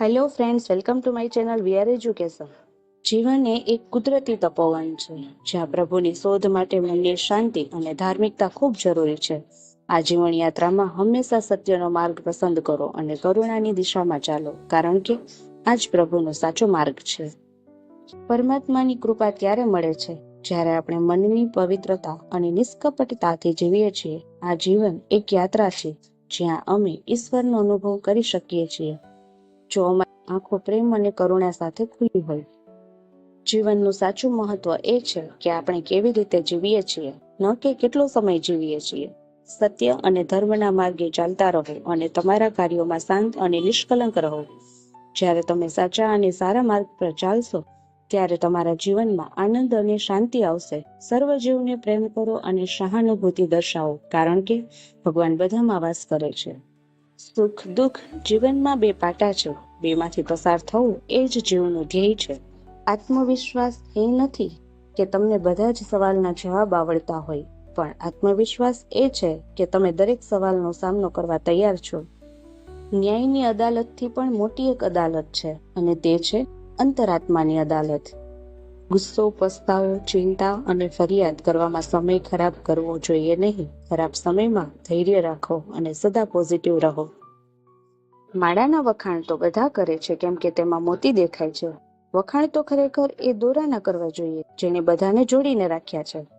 Hello friends welcome to my channel we are education Jivan એ એક કુદરતી તપોવન છે, જ્યાં પ્રભુની શોધ માટે મનની શાંતિ અને ધાર્મિકતા ખૂબ જરૂરી છે. આ જીવન યાત્રામાં હંમેશા સત્યનો માર્ગ પસંદ કરો અને કરુણાની દિશામાં ચાલો, કારણ કે આ જ પ્રભુનો સાચો માર્ગ છે. પરમાત્માની કૃપા ત્યારે મળે છે, જ્યારે આપણે મનની પવિત્રતા અને નિષ્કપટતાથી જીવીએ છીએ. આ જીવન એક યાત્રા છે, જ્યાં અમે ઈશ્વરનો અનુભવ કરી શકીએ છીએ. જો અમારી આંખો પ્રેમ અને કરુણા સાથે ખુલી હોય. જીવનનું સાચું મહત્વ એ છે કે આપણે કેવી રીતે જીવીએ છીએ, ન કે કેટલો સમય જીવીએ છીએ. સત્ય અને ધર્મના માર્ગે ચાલતા રહો અને તમારા કાર્યોમાં શાંત અને નિષ્કલંક રહો. જ્યારે તમે સાચા અને સારા માર્ગ પર ચાલશો, ત્યારે તમારા જીવનમાં આનંદ અને શાંતિ આવશે. સર્વ જીવને પ્રેમ કરો અને સહાનુભૂતિ દર્શાવો, કારણ કે ભગવાન બધામાં વાસ કરે છે. સુખ દુઃખ જીવનમાં બે પાટા છે. બેમાંથી પસાર થવું એ જ જીવનું ધ્યેય છે. આત્મવિશ્વાસ એ નથી કે તમને બધા જ સવાલના જવાબ આવડતા હોય, પણ આત્મવિશ્વાસ એ છે કે તમે દરેક સવાલનો સામનો કરવા તૈયાર છો. ન્યાયની અદાલતથી પણ મોટી એક અદાલત છે અને તે છે અંતરાત્માની અદાલત. ગુસ્સો, પસ્તાવો, ચિંતા અને ફરિયાદ કરવામાં સમય ખરાબ કરવો જોઈએ નહીં. ખરાબ સમયમાં ધૈર્ય રાખો અને સદા પોઝિટિવ રહો. માળાના વખાણ તો બધા કરે છે, કેમ કે તેમાં મોતી દેખાય છે. વખાણ તો ખરેખર એ દોરાના કરવા જોઈએ જેને બધાને જોડીને રાખ્યા છે.